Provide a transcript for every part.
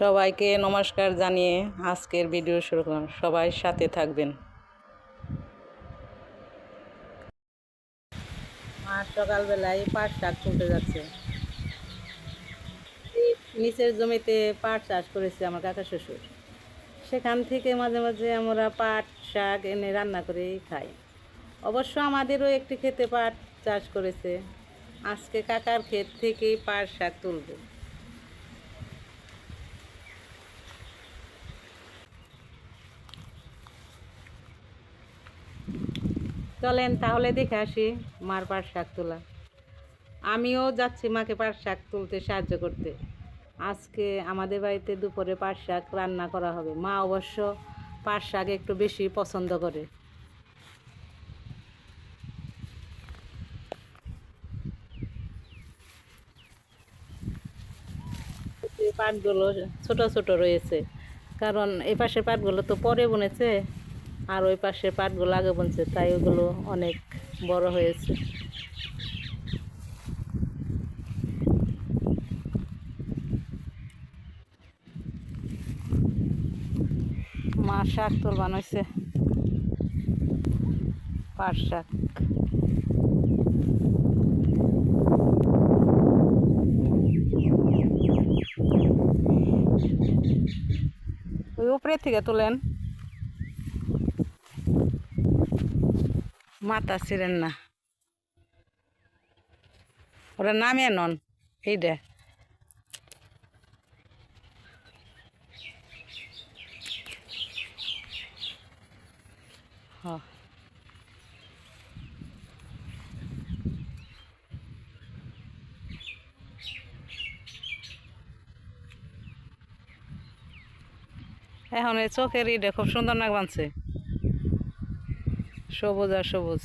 সবাইকে নমস্কার জানিয়ে আজকের ভিডিও শুরু করলাম। সবাই সাথে থাকবেন। মা সকালবেলায় পাট শাক তুলতে যাচ্ছে। নিচের জমিতে পাট চাষ করেছে আমার কাকা শ্বশুর। সেখান থেকে মাঝে মাঝে আমরা পাট শাক এনে রান্না করে খাই। অবশ্য আমাদেরও একটি খেতে পাট চাষ করেছে। আজকে কাকার ক্ষেত থেকেই পাট শাক তুলবো। চলেন তাহলে দেখে আসি মার পাট শাক তোলা। আমিও যাচ্ছি মাকে পাট শাক তুলতে সাহায্য করতে। আজকে আমাদের বাড়িতে দুপুরে পাট শাক রান্না করা হবে। মা অবশ্য পাট শাক একটু বেশি পছন্দ করে। পাটগুলো ছোট ছোট রয়েছে। কারণ এই পাশের পাটগুলো তো পরে বুনেছে। আর ওই পাশে পাটগুলো আগে বুনছে, তাই ওগুলো অনেক বড় হয়েছে। মা শাক তোর বানাইছে। পাট শাক। ওই থেকে তোলেন। মাথা ছিলেন না। ওরা নামে নন এইটা হ। এখন এই চোখের ইটা খুব সুন্দর নাক বানছে সবুজ আর সবুজ।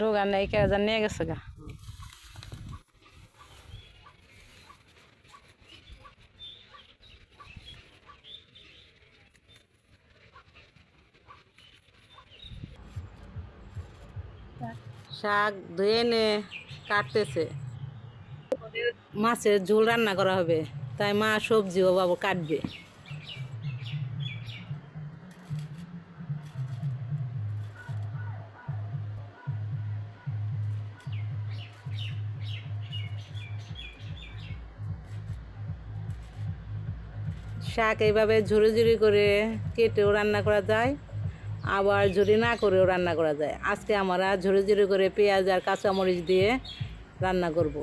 ডোগা নেই কে হাজার নিয়ে গেছে গা। শাক ধুয়ে এনে কাটতেছে। মাছের ঝোল রান্না করা হবে, তাই মা সবজিও বাবু কাটবে। শাক এইভাবে ঝুড়ি ঝুড়ি করে কেটেও রান্না করা যায়, আবার ঝুড়ি না করেও রান্না করা যায়। আজকে আমরা ঝুড়ি ঝুড়ি করে পেঁয়াজ আর কাঁচামরিচ দিয়ে রান্না করব।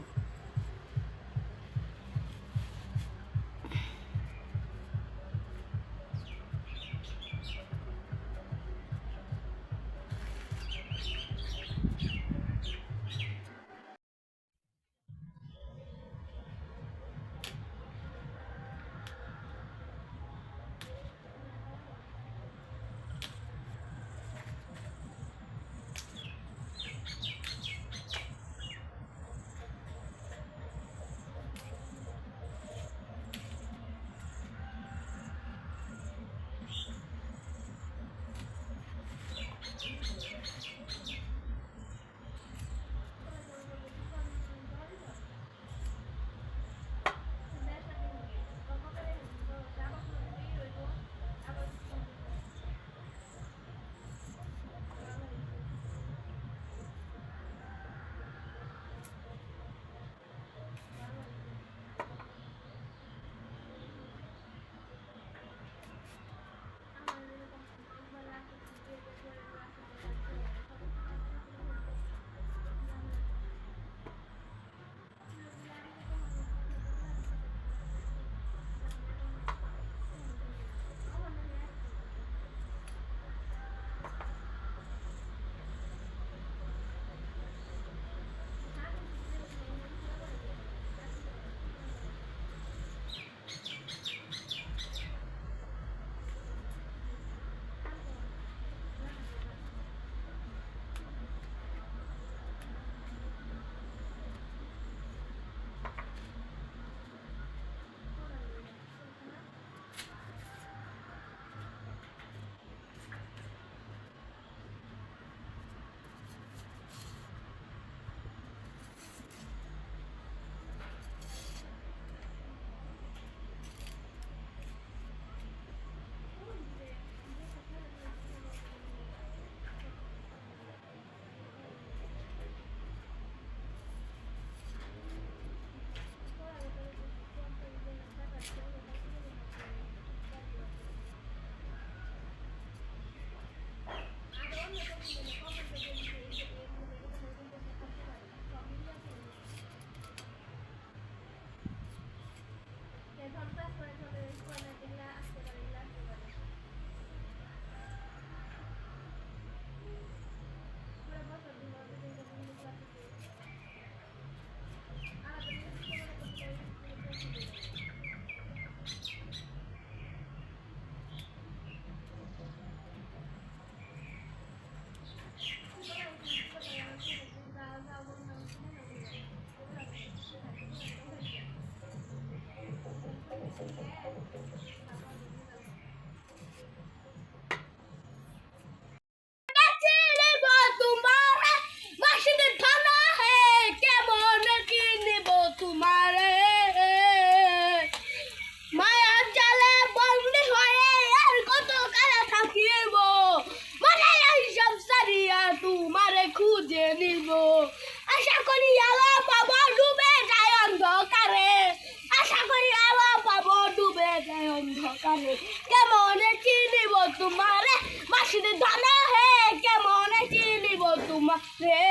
মাসির দানা হে, কেমন চিনিব তোমারে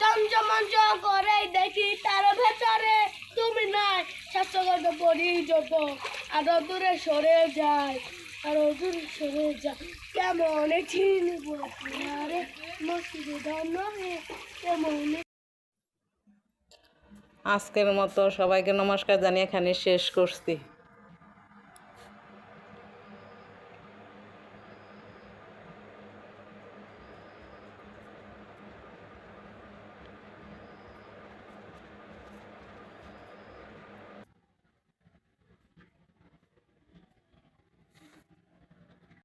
চঞ্চমঞ্চ করে দেখি তার ভেতরে। তুমি নাই স্বাস্থ্যগত যত। আরও দূরে সরে যায়, আরও দূরে সরে যায়। কেমন চিনিব তোমারে মাসির দানা হে, কেমন আজকের মতো সবাইকে নমস্কার জানিয়ে এখানে শেষ করছি।